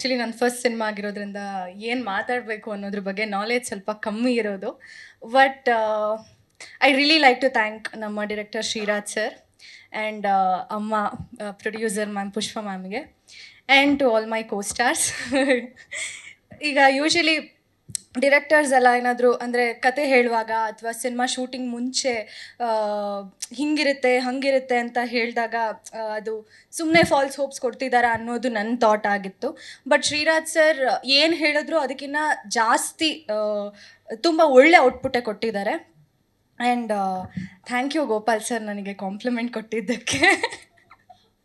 Actually ನನ್ನ first cinema ಆಗಿರೋದ್ರಿಂದ ಏನು ಮಾತಾಡಬೇಕು ಅನ್ನೋದ್ರ ಬಗ್ಗೆ ನಾಲೆಜ್ ಸ್ವಲ್ಪ ಕಮ್ಮಿ ಇರೋದು. But I really like to thank ನಮ್ಮ ಡಿರೆಕ್ಟರ್ ಶ್ರೀರಾಜ್ ಸರ್ ಆ್ಯಂಡ್ ಅಮ್ಮ producer ma'am Pushpa ಮ್ಯಾಮ್ಗೆ and to all my costars ಈಗ ಯೂಶಲಿ ಡಿರೆಕ್ಟರ್ಸ್ ಎಲ್ಲ ಏನಾದರೂ, ಅಂದರೆ ಕತೆ ಹೇಳುವಾಗ ಅಥವಾ ಸಿನಿಮಾ ಶೂಟಿಂಗ್ ಮುಂಚೆ ಹಿಂಗಿರುತ್ತೆ, ಹಂಗಿರುತ್ತೆ ಅಂತ ಹೇಳಿದಾಗ ಅದು ಸುಮ್ಮನೆ ಫಾಲ್ಸ್ ಹೋಪ್ಸ್ ಕೊಡ್ತಿದ್ದಾರಾ ಅನ್ನೋದು ನನ್ನ ಥಾಟ್ ಆಗಿತ್ತು. ಬಟ್ ಶ್ರೀರಾಜ್ ಸರ್ ಏನು ಹೇಳಿದ್ರು ಅದಕ್ಕಿಂತ ಜಾಸ್ತಿ ತುಂಬ ಒಳ್ಳೆ ಔಟ್ಪುಟ್ಟೆ ಕೊಟ್ಟಿದ್ದಾರೆ. And thank you Gopal sir ನನಗೆ ಕಾಂಪ್ಲಿಮೆಂಟ್ ಕೊಟ್ಟಿದ್ದಕ್ಕೆ.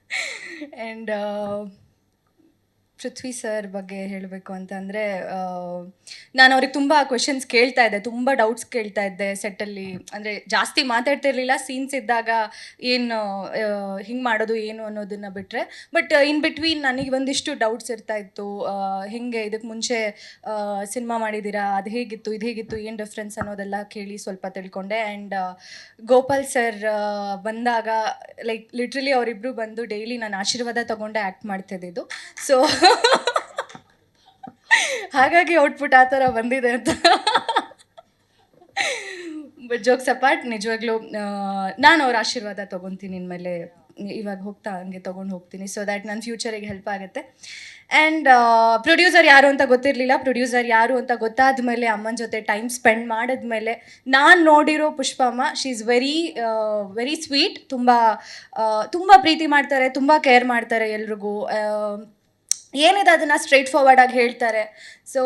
ಆ್ಯಂಡ್ ಪೃಥ್ವಿ ಸರ್ ಬಗ್ಗೆ ಹೇಳಬೇಕು ಅಂತಂದರೆ ನಾನು ಅವ್ರಿಗೆ ತುಂಬ ಕ್ವೆಶನ್ಸ್ ಕೇಳ್ತಾ ಇದ್ದೆ, ತುಂಬ ಡೌಟ್ಸ್ ಕೇಳ್ತಾ ಇದ್ದೆ ಸೆಟ್ಟಲ್ಲಿ ಅಂದರೆ ಜಾಸ್ತಿ ಮಾತಾಡ್ತಿರ್ಲಿಲ್ಲ ಸೀನ್ಸ್ ಇದ್ದಾಗ ಏನು ಹಿಂಗೆ ಮಾಡೋದು, ಏನು ಅನ್ನೋದನ್ನು ಬಿಟ್ಟರೆ ಬಟ್ ಇನ್ ಬಿಟ್ವೀನ್ ನನಗೆ ಒಂದಿಷ್ಟು ಡೌಟ್ಸ್ ಇರ್ತಾ ಇತ್ತು. ಹೇಗೆ ಇದಕ್ಕೆ ಮುಂಚೆ ಸಿನಿಮಾ ಮಾಡಿದ್ದೀರಾ ಅದು ಹೇಗಿತ್ತು, ಇದು ಹೇಗಿತ್ತು, ಏನು ಡಿಫ್ರೆನ್ಸ್ ಅನ್ನೋದೆಲ್ಲ ಕೇಳಿ ಸ್ವಲ್ಪ ತಿಳ್ಕೊಂಡೆ. ಆ್ಯಂಡ್ ಗೋಪಾಲ್ ಸರ್ ಬಂದಾಗ ಲೈಕ್ ಲಿಟ್ರಲಿ ಅವರಿಬ್ಬರು ಬಂದು ಡೈಲಿ ನಾನು ಆಶೀರ್ವಾದ ತಗೊಂಡೆ ಆ್ಯಕ್ಟ್ ಮಾಡ್ತಿದ್ದಿದ್ದು. ಸೊ ಹಾಗಾಗಿ ಔಟ್ಪುಟ್ ಆ ಥರ ಬಂದಿದೆ ಅಂತ. ಬಟ್ ಜೋಕ್ಸ್ ಅಪಾರ್ಟ್ ನಿಜವಾಗ್ಲೂ ನಾನು ಅವ್ರ ಆಶೀರ್ವಾದ ತೊಗೊತೀನಿ ಇನ್ಮೇಲೆ ಇವಾಗ ಹೋಗ್ತಾ ಹಂಗೆ ತೊಗೊಂಡು ಹೋಗ್ತೀನಿ ಸೊ ದ್ಯಾಟ್ ನನ್ನ ಫ್ಯೂಚರಿಗೆ ಹೆಲ್ಪ್ ಆಗುತ್ತೆ. ಆ್ಯಂಡ್ ಪ್ರೊಡ್ಯೂಸರ್ ಯಾರು ಅಂತ ಗೊತ್ತಿರಲಿಲ್ಲ. ಪ್ರೊಡ್ಯೂಸರ್ ಯಾರು ಅಂತ ಗೊತ್ತಾದ ಮೇಲೆ ಅಮ್ಮನ ಜೊತೆ ಟೈಮ್ ಸ್ಪೆಂಡ್ ಮಾಡಿದ್ಮೇಲೆ ನಾನು ನೋಡಿರೋ Pushpamma she is very very sweet ತುಂಬ ತುಂಬ ಪ್ರೀತಿ ಮಾಡ್ತಾರೆ, ತುಂಬ ಕೇರ್ ಮಾಡ್ತಾರೆ ಎಲ್ರಿಗೂ. ಏನಿದೆ ಅದನ್ನು ಸ್ಟ್ರೈಟ್ ಫಾರ್ವರ್ಡ್ ಆಗಿ ಹೇಳ್ತಾರೆ. ಸೊ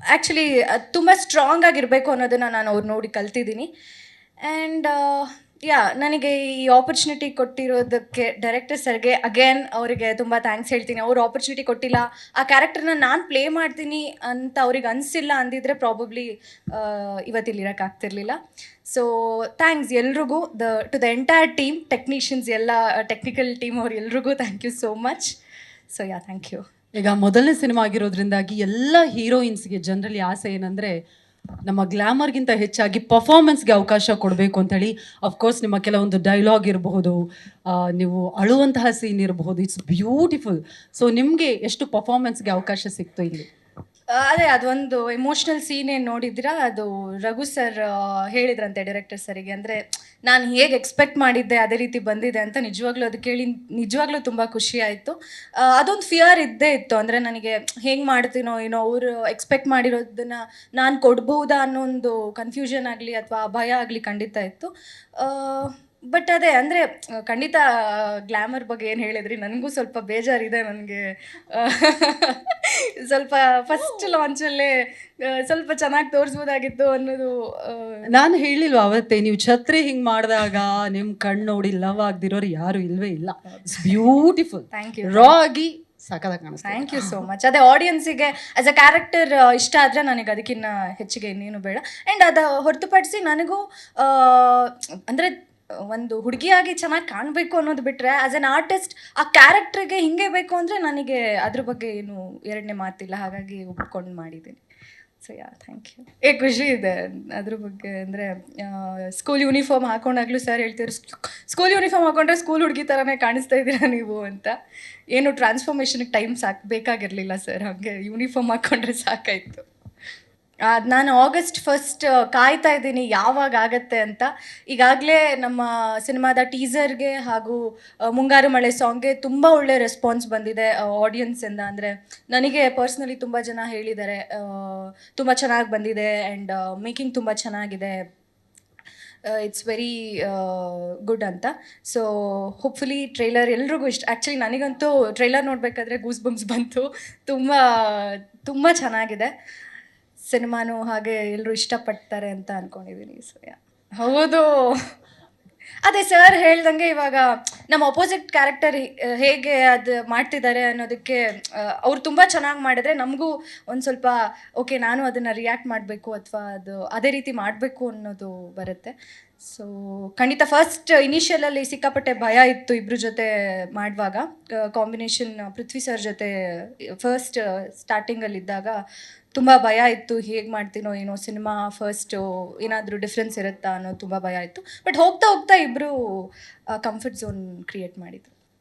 ಆ್ಯಕ್ಚುಲಿ ತುಂಬ ಸ್ಟ್ರಾಂಗ್ ಆಗಿರಬೇಕು ಅನ್ನೋದನ್ನು ನಾನು ಅವ್ರು ನೋಡಿ ಕಲ್ತಿದ್ದೀನಿ. ಆ್ಯಂಡ್ ಯಾ, ನನಗೆ ಈ ಆಪರ್ಚುನಿಟಿ ಕೊಟ್ಟಿರೋದಕ್ಕೆ ಡೈರೆಕ್ಟರ್ ಸರ್ಗೆ ಅಗೇನ್ ಅವರಿಗೆ ತುಂಬ ಥ್ಯಾಂಕ್ಸ್ ಹೇಳ್ತೀನಿ. ಅವ್ರು ಆಪರ್ಚುನಿಟಿ ಕೊಟ್ಟಿಲ್ಲ. ಆ ಕ್ಯಾರೆಕ್ಟರ್ನ ನಾನು ಪ್ಲೇ ಮಾಡ್ತೀನಿ ಅಂತ ಅವ್ರಿಗೆ ಅನಿಸಿಲ್ಲ ಅಂದಿದ್ರೆ ಪ್ರಾಬಬ್ಲಿ ಇವತ್ತಿಲ್ಲಿರೋಕ್ಕಾಗ್ತಿರ್ಲಿಲ್ಲ ಸೊ ಥ್ಯಾಂಕ್ಸ್ ಎಲ್ರಿಗೂ. The to the entire team technicians ಎಲ್ಲ ಟೆಕ್ನಿಕಲ್ ಟೀಮ್ ಅವ್ರು ಎಲ್ರಿಗೂ thank you so much so yeah thank you ಈಗ ಮೊದಲನೇ ಸಿನಿಮಾ ಆಗಿರೋದ್ರಿಂದಾಗಿ ಎಲ್ಲ ಹೀರೋಯಿನ್ಸ್ಗೆ ಜನರಲಿ ಆಸೆ ಏನಂದ್ರೆ ನಮ್ಮ ಗ್ಲಾಮರ್ಗಿಂತ ಹೆಚ್ಚಾಗಿ ಪರ್ಫಾರ್ಮೆನ್ಸ್ಗೆ ಅವಕಾಶ ಕೊಡಬೇಕು ಅಂತೇಳಿ. ಅಫ್ಕೋರ್ಸ್ ನಿಮ್ಮ ಕೆಲವೊಂದು ಡೈಲಾಗ್ ಇರಬಹುದು ನೀವು ಅಳುವಂತಹ ಸೀನ್ ಇರಬಹುದು. ಇಟ್ಸ್ ಬ್ಯೂಟಿಫುಲ್ ಸೊ ನಿಮಗೆ ಎಷ್ಟು ಪರ್ಫಾರ್ಮೆನ್ಸ್ಗೆ ಅವಕಾಶ ಸಿಕ್ತು ಇಲ್ಲಿ? ಅದೇ ಅದೊಂದು ಎಮೋಷ್ನಲ್ ಸೀನ್ ಏನು ನೋಡಿದ್ದೀರಾ? ಅದು ರಘು ಸರ್ ಹೇಳಿದ್ರಂತೆ ಡೈರೆಕ್ಟರ್ ಸರಿಗೆ ಅಂದರೆ ನಾನು ಹೇಗೆ ಎಕ್ಸ್ಪೆಕ್ಟ್ ಮಾಡಿದ್ದೆ, ಅದೇ ರೀತಿ ಬಂದಿದೆ ಅಂತ ನಿಜವಾಗ್ಲೂ ಅದು ಕೇಳಿ ನಿಜವಾಗ್ಲೂ ತುಂಬ ಖುಷಿ ಆಯಿತು. ಅದೊಂದು ಫಿಯರ್ ಇದ್ದೇ ಇತ್ತು. ಅಂದರೆ ನನಗೆ ಹೆಂಗೆ ಮಾಡ್ತೀನೋ ಏನೋ ಅವರು ಎಕ್ಸ್ಪೆಕ್ಟ್ ಮಾಡಿರೋದನ್ನ ನಾನು ಕೊಡ್ಬೋದಾ ಅನ್ನೋ ಒಂದು ಕನ್ಫ್ಯೂಷನ್ ಆಗಲಿ ಅಥವಾ ಭಯ ಆಗಲಿ ಖಂಡಿತ ಇತ್ತು. ಬಟ್ ಅದೇ ಅಂದರೆ ಖಂಡಿತ ಗ್ಲ್ಯಾಮರ್ ಬಗ್ಗೆ ಏನು ಹೇಳಿದ್ರಿ? ನನಗೂ ಸ್ವಲ್ಪ ಬೇಜಾರಿದೆ ನನಗೆ. ಸ್ವಲ್ಪ ಫಸ್ಟ್ ಲಾಂಚಲ್ಲೇ ಸ್ವಲ್ಪ ಚೆನ್ನಾಗಿ ತೋರಿಸ್ಬೋದಾಗಿತ್ತು ಅನ್ನೋದು ನಾನು ಹೇಳಿಲ್ವ ಅವತ್ತೇ ನೀವು ಛತ್ರಿ ಹಿಂಗ್ ಮಾಡಿದಾಗ ನಿಮ್ಮ ಕಣ್ಣು ನೋಡಿ ಲವ್ ಆಗ್ದಿರೋರು ಯಾರು ಇಲ್ವೇ ಇಲ್ಲ. ಇಟ್ಸ್ ಬ್ಯೂಟಿಫುಲ್ ಥ್ಯಾಂಕ್ ಯು ರಾ ಆಗಿ ಥ್ಯಾಂಕ್ ಯು ಸೋ ಮಚ್ ಅದೇ ಆಡಿಯನ್ಸಿಗೆ ಆಸ್ ಅ ಕ್ಯಾರೆಕ್ಟರ್ ಇಷ್ಟ ಆದರೆ ನನಗೆ ಅದಕ್ಕಿಂತ ಹೆಚ್ಚಿಗೆ ಇನ್ನೇನು ಬೇಡ. ಆ್ಯಂಡ್ ಅದು ಹೊರತುಪಡಿಸಿ ನನಗೂ ಅಂದರೆ ಒಂದು ಹುಡುಗಿಯಾಗಿ ಚೆನ್ನಾಗಿ ಕಾಣಬೇಕು ಅನ್ನೋದು ಬಿಟ್ಟರೆ ಆಸ್ ಅನ್ ಆರ್ಟಿಸ್ಟ್ ಆ ಕ್ಯಾರೆಕ್ಟ್ರಿಗೆ ಹಿಂಗೆ ಬೇಕು ಅಂದರೆ ನನಗೆ ಅದ್ರ ಬಗ್ಗೆ ಏನು ಎರಡನೇ ಮಾತಿಲ್ಲ. ಹಾಗಾಗಿ ಒಪ್ಕೊಂಡು ಮಾಡಿದ್ದೀನಿ. ಸೊ ಯಾ ಥ್ಯಾಂಕ್ ಯು ಏ, ಖುಷಿ ಇದೆ. ಅದ್ರ ಬಗ್ಗೆ ಅಂದರೆ ಸ್ಕೂಲ್ ಯೂನಿಫಾರ್ಮ್ ಹಾಕೊಂಡಾಗ್ಲೂ ಸರ್ ಹೇಳ್ತೀರಿ ಸ್ಕೂಲ್ ಯೂನಿಫಾರ್ಮ್ ಹಾಕೊಂಡ್ರೆ ಸ್ಕೂಲ್ ಹುಡುಗಿ ಥರನೇ ಕಾಣಿಸ್ತಾ ಇದ್ದೀರಾ ನೀವು? ಅಂತ. ಏನು ಟ್ರಾನ್ಸ್ಫಾರ್ಮೇಷನ್ಗೆ ಟೈಮ್ ಸಾಕು, ಬೇಕಾಗಿರಲಿಲ್ಲ ಸರ್ ಹಾಗೆ ಯೂನಿಫಾರ್ಮ್ ಹಾಕ್ಕೊಂಡ್ರೆ ಸಾಕಾಯಿತು. ಅದು ನಾನು ಆಗಸ್ಟ್ ಫಸ್ಟ್ ಕಾಯ್ತಾ ಇದ್ದೀನಿ ಯಾವಾಗ ಆಗತ್ತೆ ಅಂತ. ಈಗಾಗಲೇ ನಮ್ಮ ಸಿನಿಮಾದ ಟೀಸರ್ಗೆ ಹಾಗೂ ಮುಂಗಾರು ಮಳೆ ಸಾಂಗ್ಗೆ ತುಂಬ ಒಳ್ಳೆ ರೆಸ್ಪಾನ್ಸ್ ಬಂದಿದೆ ಆಡಿಯನ್ಸಿಂದ ಅಂದರೆ ನನಗೆ ಪರ್ಸ್ನಲಿ ತುಂಬ ಜನ ಹೇಳಿದ್ದಾರೆ ತುಂಬ ಚೆನ್ನಾಗಿ ಬಂದಿದೆ ಆ್ಯಂಡ್ ಮೇಕಿಂಗ್ ತುಂಬ ಚೆನ್ನಾಗಿದೆ. ಇಟ್ಸ್ ವೆರಿ ಗುಡ್ ಅಂತ. ಸೊ ಹೋಪ್ಫುಲಿ ಟ್ರೈಲರ್ ಎಲ್ರಿಗೂ ಇಷ್ಟ. ಆ್ಯಕ್ಚುಲಿ ನನಗಂತೂ ಟ್ರೈಲರ್ ನೋಡಬೇಕಾದ್ರೆ ಗೂಸ್ ಬಂತು. ತುಂಬ ತುಂಬ ಚೆನ್ನಾಗಿದೆ. ಸಿನಿಮಾನು ಹಾಗೆ ಎಲ್ಲರೂ ಇಷ್ಟಪಡ್ತಾರೆ ಅಂತ ಅನ್ಕೊಂಡಿದ್ದೀನಿ ಸೊ ಹೌದು. ಅದೇ ಸರ್ ಹೇಳ್ದಂಗೆ ಇವಾಗ ನಮ್ಮ ಅಪೋಸಿಟ್ ಕ್ಯಾರೆಕ್ಟರ್ ಹೇಗೆ ಅದು ಮಾಡ್ತಿದ್ದಾರೆ ಅನ್ನೋದಕ್ಕೆ ಅವ್ರು ತುಂಬ ಚೆನ್ನಾಗಿ ಮಾಡಿದ್ರೆ ನಮಗೂ ಒಂದು ಸ್ವಲ್ಪ ಓಕೆ ನಾನು ಅದನ್ನು ರಿಯಾಕ್ಟ್ ಮಾಡಬೇಕು ಅಥವಾ ಅದು ಅದೇ ರೀತಿ ಮಾಡಬೇಕು ಅನ್ನೋದು ಬರುತ್ತೆ. ಸೊ ಖಂಡಿತ ಫಸ್ಟ್ ಇನಿಷಿಯಲಲ್ಲಿ ಸಿಕ್ಕಾಪಟ್ಟೆ ಭಯ ಇತ್ತು ಇಬ್ಬರ ಜೊತೆ ಮಾಡುವಾಗ. ಕಾಂಬಿನೇಷನ್ ಪೃಥ್ವಿ ಸರ್ ಜೊತೆ ಫಸ್ಟ್ ಸ್ಟಾರ್ಟಿಂಗಲ್ಲಿದ್ದಾಗ ತುಂಬ ಭಯ ಇತ್ತು, ಹೇಗೆ ಮಾಡ್ತೀನೋ ಏನೋ ಸಿನಿಮಾ ಫಸ್ಟು ಏನಾದರೂ ಡಿಫ್ರೆನ್ಸ್ ಇರುತ್ತಾ ಅನ್ನೋ ತುಂಬ ಭಯ ಇತ್ತು. ಬಟ್ ಹೋಗ್ತಾ ಹೋಗ್ತಾ ಇಬ್ಬರು ಕಂಫರ್ಟ್ ಝೋನ್ ಕ್ರಿಯೇಟ್ ಮಾಡಿದ್ರು.